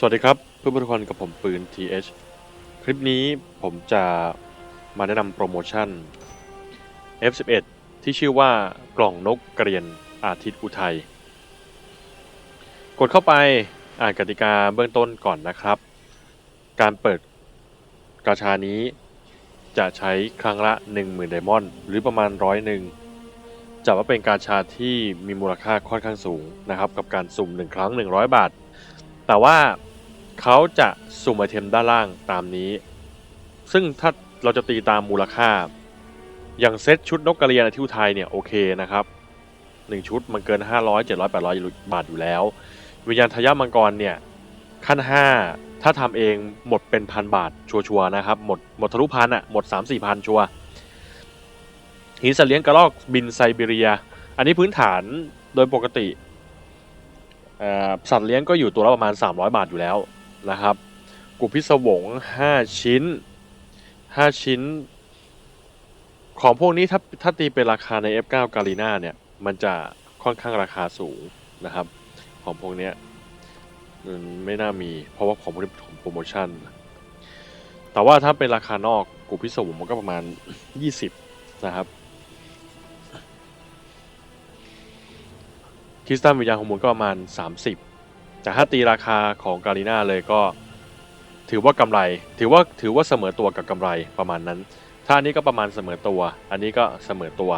สวัสดีครับเพื่อนๆทุกคนกับผมปืน TH คลิปนี้ผมจะมาแนะนำโปรโมชั่น F11 ที่ชื่อว่ากล่องนกกระเรียนอาทิตย์อุทัย กดเข้าไปอ่านกติกาเบื้องต้นก่อนนะครับ การเปิดกาชานี้จะใช้ครั้งละ 10,000ไดมอนด์หรือประมาณร้อยหนึ่งจัดว่าเป็นกาชาที่มีมูลค่าค่อนข้างสูงนะครับ กับการสุ่ม 1 ครั้ง 100 บาท แต่ว่า เขาจะสุ่มไอเทมด้านล่างตามนี้ ซึ่งถ้าเราจะตีตามมูลค่า อย่างเซตชุดนกกระเรียนที่อุทัยเนี่ยโอเคนะครับ 1 ชุดมันเกิน 500 700 800 บาทอยู่แล้ว วิญญาณทายาทมังกรเนี่ยขั้น 5 ถ้าทำเองหมดเป็นพันบาทชัวร์ๆนะครับ หมดหมดทะลุพันอะหมด 3 4พันชัวร์หินสัตว์เลี้ยงกระรอกบินไซบีเรีย อันนี้พื้นฐานโดยปกติสัตว์เลี้ยงก็อยู่ตัวละประมาณ 300 บาทอยู่แล้ว นะครับกุพิศวง5ชิ้น5ชิ้น ของพวกนี้ถ้าถ้าตีเป็นราคาใน F9 กาลีนาเนี่ย มันจะค่อนข้างราคาสูงนะครับ ของพวกเนี้ยมันไม่น่ามี เพราะว่าของพวกนี้ของโปรโมชั่น แต่ว่าถ้าเป็นราคานอกกุพิศวงมันก็ประมาณ 20 นะครับคริสตัลวิญญาณฮอร์โมนก็ประมาณ 30 แต่ถ้าตีราคาของกาลิน่าเลยก็ถือว่ากำไร ถือว่าถือว่าเสมอตัวกับกำไรประมาณนั้น ถ้าอันนี้ก็ประมาณเสมอตัว อันนี้ก็เสมอตัว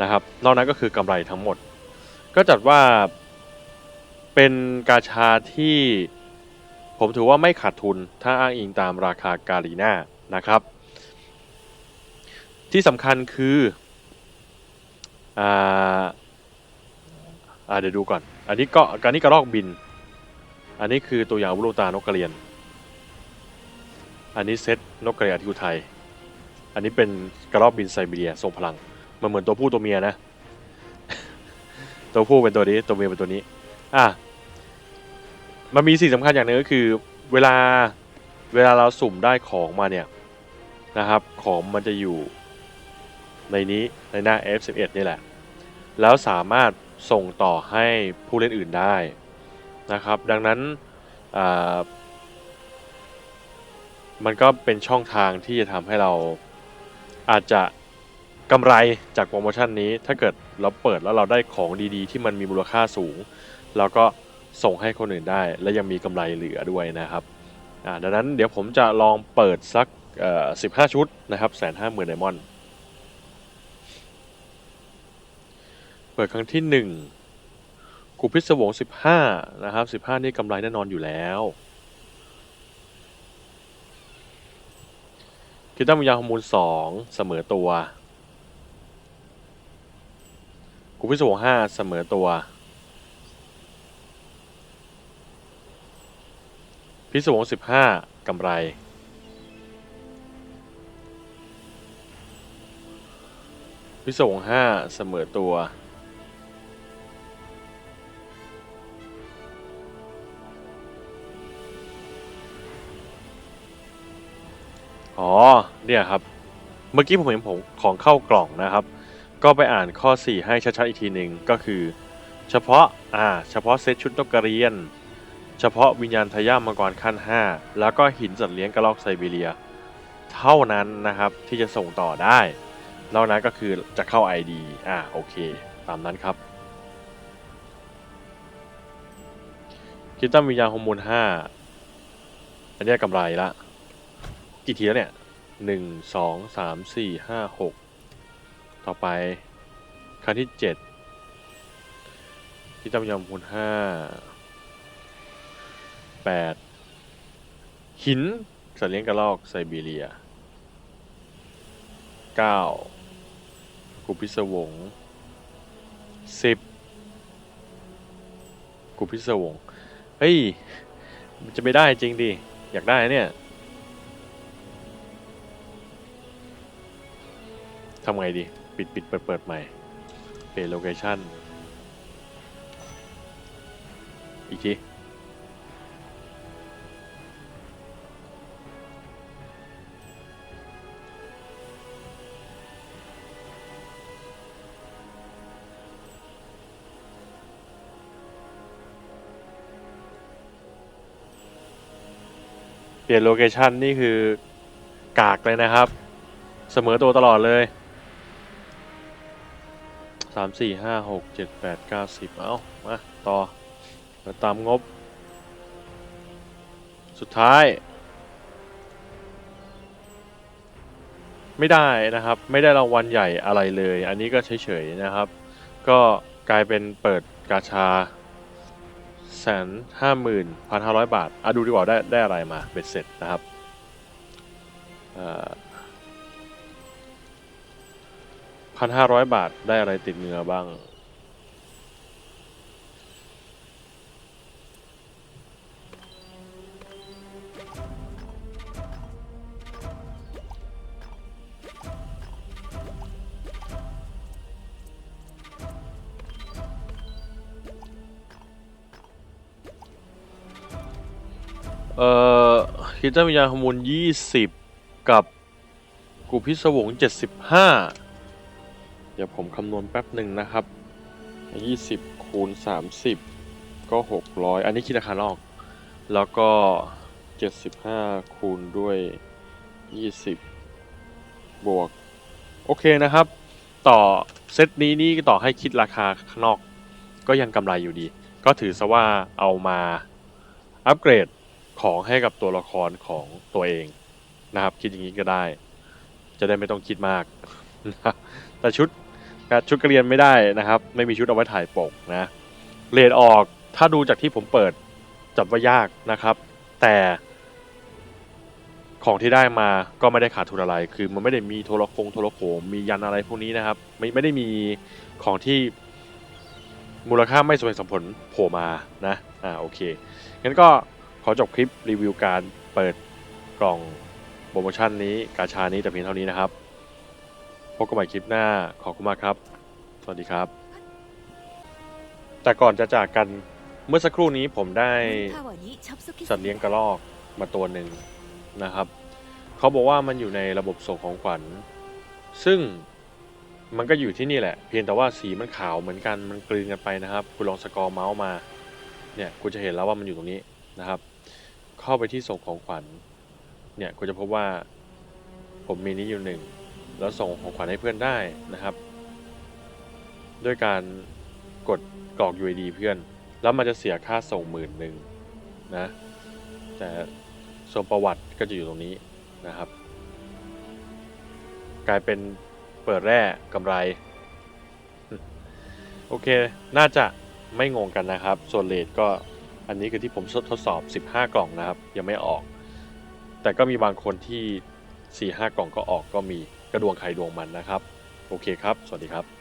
นะครับ นอกนั้นก็คือกำไรทั้งหมด ก็จัดว่าเป็นกาชาที่ผมถือว่าไม่ขาดทุนถ้าอ้างอิงตามราคากาลีน่านะครับ ที่สำคัญคืออ่าเดี๋ยวดูก่อน อันนี้ก็อันนี้กระรอกบิน อันนี้คือตัวอย่างวุโรตานกกระเรียน อันนี้เซตนกกระเรียนที่อุทัยอันนี้เป็นกระรอกบินไซบีเรียทรงพลัง มันเหมือนตัวผู้ตัวเมียนะ ตัวผู้เป็นตัวนี้ ตัวเมียเป็นตัวนี้ อะ มันมีสิ่งสำคัญอย่างหนึ่งก็คือ เวลา เวลาเราสุ่มได้ของมาเนี่ยนะครับ ของมันจะอยู่ในนี้ในหน้า F11 นี่แหละ แล้วสามารถส่งต่อให้ผู้เล่นอื่นได้ นะครับ ดังนั้นมันก็เป็นช่องทางที่จะทำให้เราอาจจะกำไรจากโปรโมชั่นนี้ ถ้าเกิดเราเปิดแล้วเราได้ของดีๆ ที่มันมีมูลค่าสูง เราก็ส่งให้คนอื่นได้ และยังมีกำไรเหลือด้วยนะครับดังนั้นเดี๋ยวผมจะลองเปิดสักเอ่อ15ชุดนะครับแสนห้าหมื่นไดมอนด์เปิดครั้งที่หนึ่ง กูพิศวงสิบห้านะครับสิบห้านี่กำไรแน่นอนอยู่แล้วคิดตั้มยาฮอร์โมนสองเสมอตัวกูพิศวงห้าเสมอตัว พิศวงสิบห้ากำไรพิศวงห้าเสมอตัว อ๋อเนี่ยครับ เมื่อกี้ผมเห็นผมของเข้ากล่องนะครับ ก็ไปอ่านข้อ 4 ให้ชัดๆอีกทีหนึ่งก็คือ เฉพาะอ่าเฉพาะเซตชุดนกกระเรียน เฉพาะวิญญาณทายาทมังกรขั้น 5 แล้วก็หินสัตว์เลี้ยงกระรอกไซบีเรีย เท่านั้นนะครับที่จะส่งต่อได้นอกนั้นก็คือจะเข้า ID อ่าโอเค ตามนั้นครับคิดตั้มวิญญาณฮอร์โมน5อันนี้กำไรละ กี่ทีแล้วเนี่ยหนึ่งสองสามสี่ห้าหกต่อไปครั้งที่เจ็ดที่จำยำคูณห้าแปดหินสัตว์เลี้ยงกระรอกไซบีเรียเก้ากุพิศวงสิบกุพิศวงเฮ้ย มันจะไม่ได้จริงดิ อยากได้เนี่ย ทำไงดี ปิดปิดเปิดเปิดใหม่เปลี่ยนโลเคชั่นอีกทีเปลี่ยนโลเคชันนี่คือกากเลยนะครับ เสมอตัวตลอดเลย สามสี่ห้าหกเจ็ดแปดเก้าสิบเอามา ต่อมาตามงบ สุดท้าย ไม่ได้นะครับ ไม่ได้รางวัลใหญ่อะไรเลย อันนี้ก็เฉยๆนะครับ ก็กลายเป็นเปิดกาชาแสนห้าหมื่นพันห้าร้อยบาทอะดูดีกว่าได้ได้อะไรมาเบ็ดเสร็จนะครับ พันห้าร้อยบาทได้อะไรติดเนื้อบ้าง เอ่อคิดจะมียานขมูลยี่สิบกับกูพิศวงเจ็ดสิบห้า ดี๋ยวผมคำนวณแป๊บหนึ่งนะครับยี่สิบคูณสามสิบก็หกร้อยอันนี้คิดราคานอก แล้วก็เจ็ดสิบห้าคูณด้วยยี่สิบวก โอเคนะครับ ต่อเซตนี้นี่ต่อให้คิดราคาข้างนอก ก็ยังกำไรอยู่ดี ก็ถือซะว่าเอามาอัปเกรดของให้กับตัวละครของตัวเองนะครับ คิดอย่างนี้ก็ได้ จะได้ไม่ต้องคิดมาก แต่ชุด ชุดกระเรียนไม่ได้นะครับ ไม่มีชุดเอาไว้ถ่ายปกนะเลดออกถ้าดูจากที่ผมเปิดจับว่ายากนะครับ แต่ของที่ได้มาก็ไม่ได้ขาดทุนอะไร คือมันไม่ได้มีโทรคงโทรโขงมียันอะไรพวกนี้นะครับ ไม่ไม่ได้มีของที่มูลค่าไม่สมเหตุสมผลโผล่มานะอ่าโอเคงั้นก็ขอจบคลิปรีวิวการเปิดกล่องโปรโมชั่นนี้กาชานี้แต่เพียงเท่านี้นะครับ บกันใหม่คลิปหน้าขอบคุณมากครับ สวัสดีครับ แต่ก่อนจะจากกันเมื่อสักครู่นี้ผมได้สัตว์เลี้ยงงกระรอกมาตัวหนึ่งนะครับ เขาบอกว่ามันอยู่ในระบบส่งของขวัญ ซึ่งมันก็อยู่ที่นี่แหละ เพียงแต่ว่าสีมันขาวเหมือนกันมันกลืนกันไปนะครับ คุณลองสกอร์เมาส์มาเนี่ยคุณจะเห็นแล้วว่ามันอยู่ตรงนี้นะครับ เข้าไปที่ส่งของขวัญเนี่ยคุณจะพบว่าผมมีนี้อยู่หนึ่ง แล้วส่งของขวัญให้เพื่อนได้นะครับ ด้วยการกดกรอก UID เพื่อน แล้วมันจะเสียค่าส่งหมื่นหนึ่งนะ แต่ส่วนประวัติก็จะอยู่ตรงนี้นะครับ กลายเป็นเปิดแร่กำไร โอเค น่าจะไม่งงกันนะครับ ส่วนเลทก็อันนี้คือที่ผมทดสอบ 15 กล่องนะครับ ยังไม่ออก แต่ก็มีบางคนที่ 4-5 กล่องก็ออกก็มี กระดวงใครดวงมันนะครับ โอเคครับ สวัสดีครับ